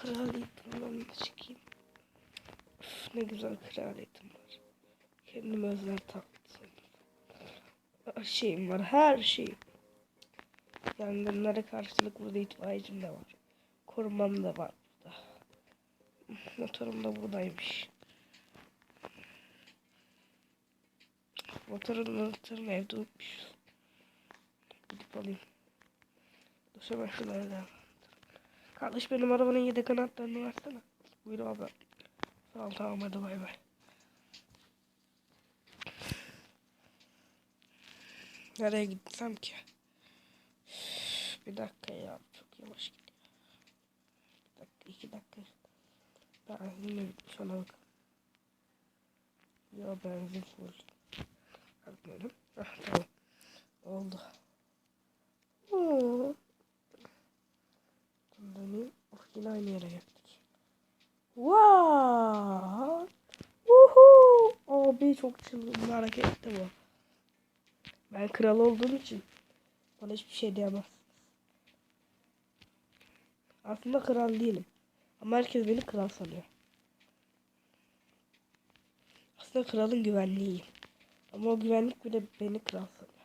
kraliyetimden çıkayım. Üf, ne güzel kraliyetim var. Kendime özel taktım. Her şeyim var, her şeyim. Yangınlara karşılık burada itfaiyecim de var. Korumam da var burada. Motorum da buradaymış. Motorun motorunu evde unutmuşuz. Gidip alayım. Dur hemen. Kardeş benim arabanın yedek anahtarını versene. Buyur abi. Sağ ol tamam hadi bay bay. Nereye gitsem ki? Bir dakika ya. Çok yavaş gidiyor. Bir dakika, iki dakika. Benzin mi bitmiş ona. Ya benzin full. Bakmıyorum. Ah tamam. Oldu. Oo. Döneyim. Of yine aynı yere geldik. Wow. Woohoo. Abi çok çılgın bir hareketti bu. Ben kral olduğum için bana hiçbir şey diyemez. Aslında kral değilim. Ama herkes beni kral sanıyor. Aslında kralın güvenliğiyim. Ama o güvenlik bile beni kral sanıyor.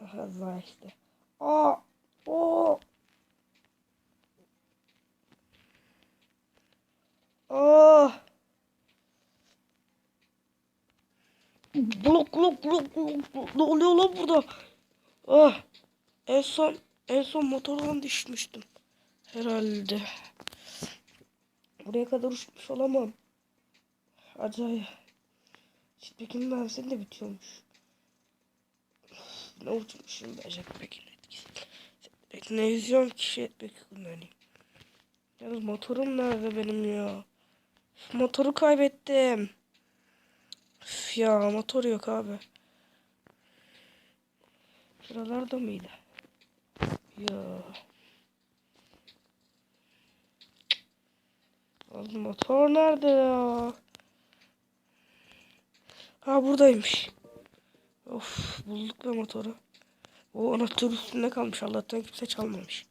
Haha zay işte. Aa! O! Ah! Blok blok blok blok. Ne oluyor lan burada? Ah! En son en son motordan düşmüştüm. Herhalde. Buraya kadar uçmuş olamam. Acayip. Jetpack'in benzin de bitiyormuş. Ne uçmuşum ben jetpack'in etkisi. Jetpack ne yüzüyorum ki jetpack'i kullanayım. Yalnız motorum nerede benim ya? Motoru kaybettim. Üf ya motor yok abi. Şuralarda mıydı? Ya. Motor nerede ya? Ha buradaymış. Of bulduk be motoru. O anahtar üstünde kalmış. Allah'tan kimse çalmamış.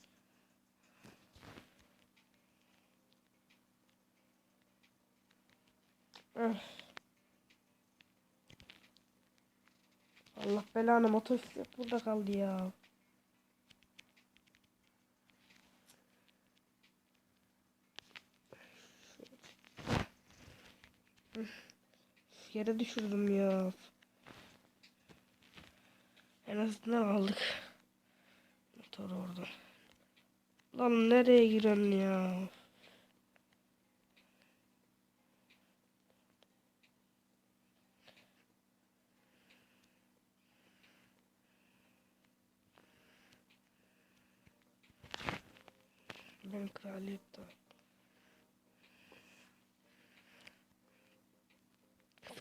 Allah belanı motor burada kaldı ya. Yere düşürdüm ya. En azından aldık. Motor orada. Lan nereye giren ya? Ben kraliyette.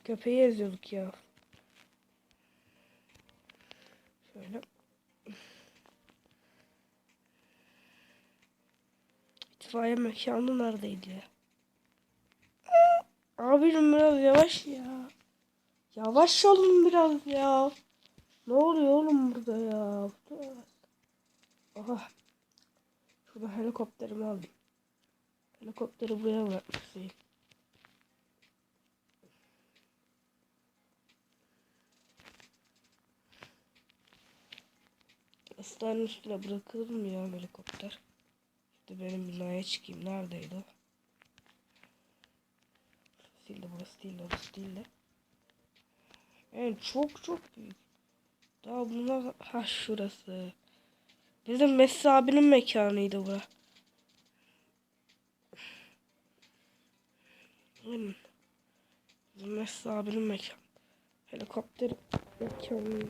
Köpeği eziyorduk ya. Şöyle. İtfaiye mekanı neredeydi ya? Abicim biraz yavaş ya. Yavaş olun biraz ya. Ne oluyor oğlum burada ya? Aha. Şurada helikopterimi aldım. Helikopteri buraya bırakmışsın. Hastanenin üstüne bırakılır mı ya helikopter? İşte benim binaya çıkayım. Neredeydi o? Değil de burası değil de orası değil de. Yani çok çok büyük. Daha bunlar... Ha şurası. Bizim Messi abinin mekanıydı bura. Bizim Messi abinin mekanı. Helikopter mekanıydı.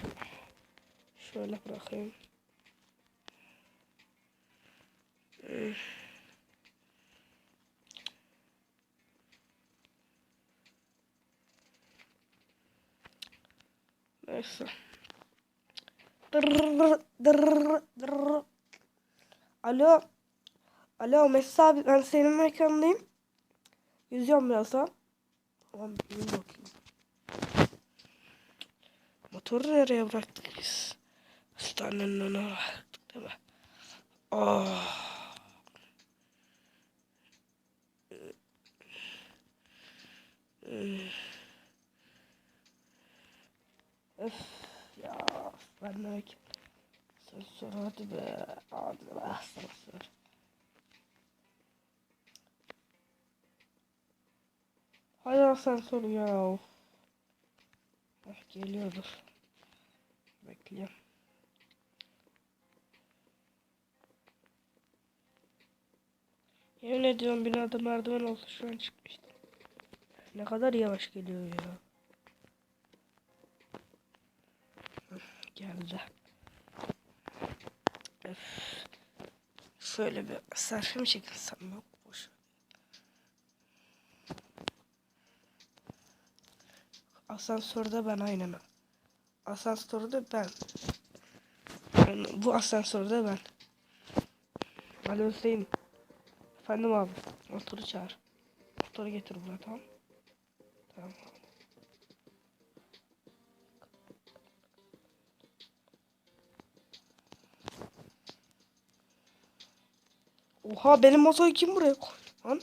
Şöyle bırakayım. Neyse. Dırr, dırr, dırr. Alo. Alo Mesut abi ben senin mekandayım. Yüzüyorum biraz daha. Tamam bir bakayım. Motoru nereye bıraktık biz? Hastanenin önüne bıraktık değil mi? Oh. Mm. Ben demek. Sensör hadi be. Hadi be sensör. Hay asansör ya. Ah, geliyordur. Bekliyorum. Yemin ediyorum binada merdiven olsa şu an çıkmıştım. Ne kadar yavaş geliyor ya. Geldi. Öf. Şöyle bir selfie mi çekilsem yok boş. Asansörde ben aynen. Asansörde ben. Bu asansörde ben. Ali Hüseyin. Efendim abi. Motoru çağır. Motoru getir buraya. Tamam. Oha benim motoru kim buraya koydu lan?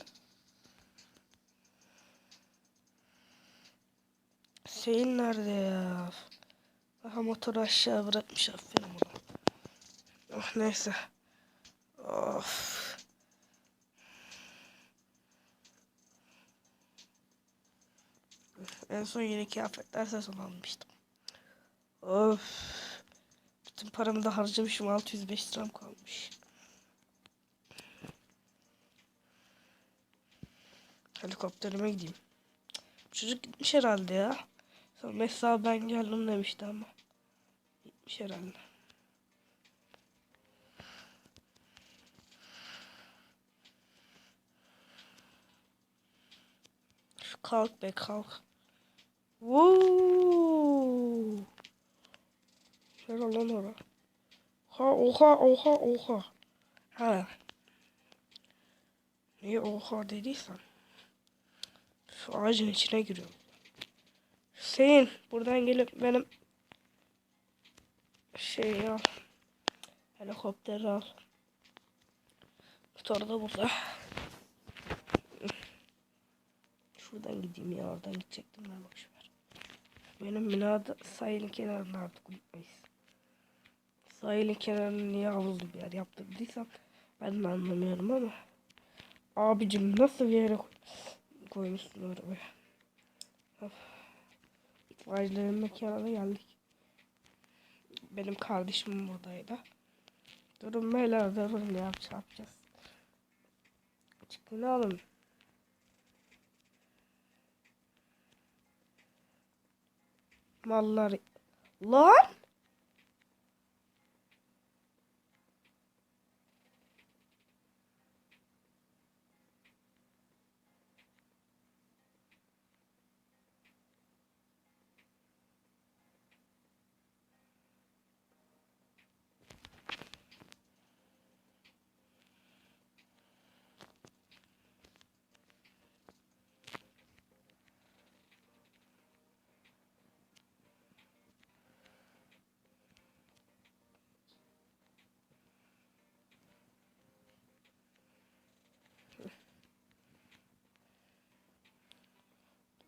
Hüseyin nerede ya? Aha motoru aşağı bırakmış aferin ona. Oh neyse. Of. En son yeni kıyafetler sezon almıştım. Of. Bütün paramı da harcamışım. 605 liram kalmış. Helikopterime gideyim. Çocuk gitmiş herhalde ya. Sonra mesela ben geldim demişti ama. Gitmiş herhalde. Kalk be kalk. Woo. Şöyle lan ora. Ha oha oha oha. Ha. Niye oha dediysen. Ağacın içine giriyorum. Hüseyin buradan gelip benim şey al. Helikopteri al. Motor da burada. Şuradan gideyim ya oradan gidecektim ben boşver. Benim binada sahilin kenarında artık uyutmayız. Sahilin kenarını niye havuzlu bir yer yaptırdıysam ben de anlamıyorum ama. Abicim nasıl bir yere koy koymuşsun oraya. Of. İtfaiyecilerin mekanına geldik. Benim kardeşim buradaydı. Durun beyler durun ya çarpacağız. Çıkın alın. Mallar. Lan!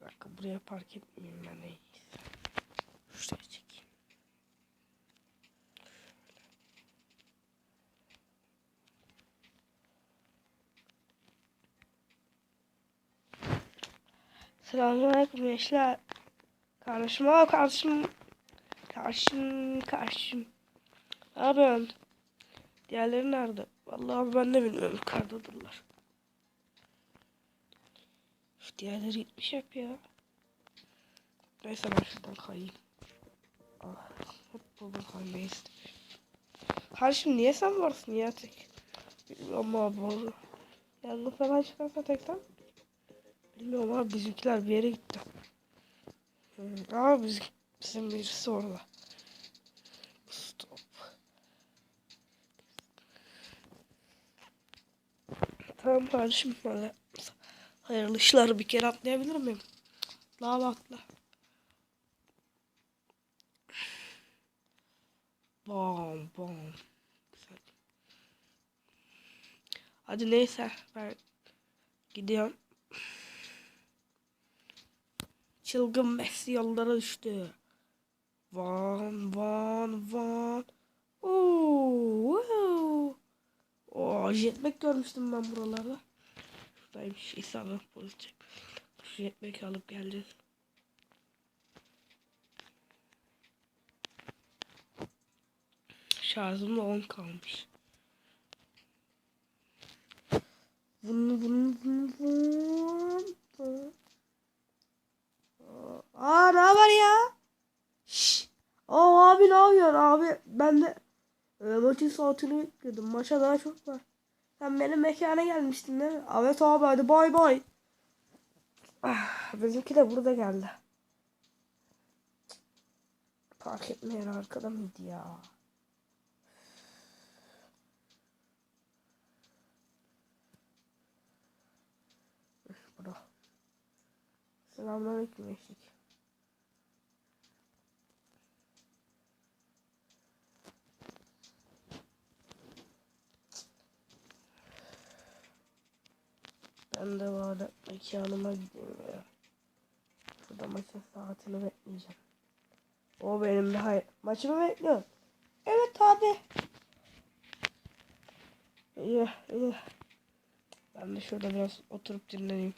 Dakika buraya park etmeyeyim ben en iyisi. Şuraya çekeyim. Selamünaleyküm gençler. Kardeşim aa kardeşim. Kardeşim kardeşim. Ne yapıyorsun? Diğerleri nerede? Vallahi ben de bilmiyorum. Yukarıdadırlar. Üf, Diğerleri gitmiş hep ya. Neyse ben şuradan kayayım. Ah, hep buradan kaymayı istedim. Kardeşim niye sen varsın ya tek? Bilmiyorum abi onu. Yangın falan çıkarsa tekten. Bilmiyorum abi bizimkiler bir yere gitti. Hmm, Aa bizim, bizim birisi orada. Stop. Tamam kardeşim böyle. Hayırlı işler bir kere atlayabilir miyim? Lava atla. Bom bom. Güzel. Hadi neyse ben gidiyorum. Çılgın Messi yollara düştü. Van van van. Oo, wow. Oo, jetpack görmüştüm ben buralarda. Şuradaymış İsa'nın polisçi. Şu jetpack alıp geleceğiz. Şarjım da 10 kalmış. Bunu bunu bunu bunu. Aa ne haber ya? Aa abi ne yapıyorsun abi? Ben de e, maçın saatini bekliyordum. Maça daha çok var. Sen benim mekana gelmiştin değil mi? Evet abi hadi bay bay. Ah, bizimki de burada geldi. Park etme yeri arkada mıydı ya? Selamünaleyküm eşlik. Ben de bari mekanıma gideyim ya. Şurada maçın saatini bekleyeceğim. O benim de hayır. Maçımı bekliyorum. Evet abi. İyi iyi. Ben de şurada biraz oturup dinleneyim.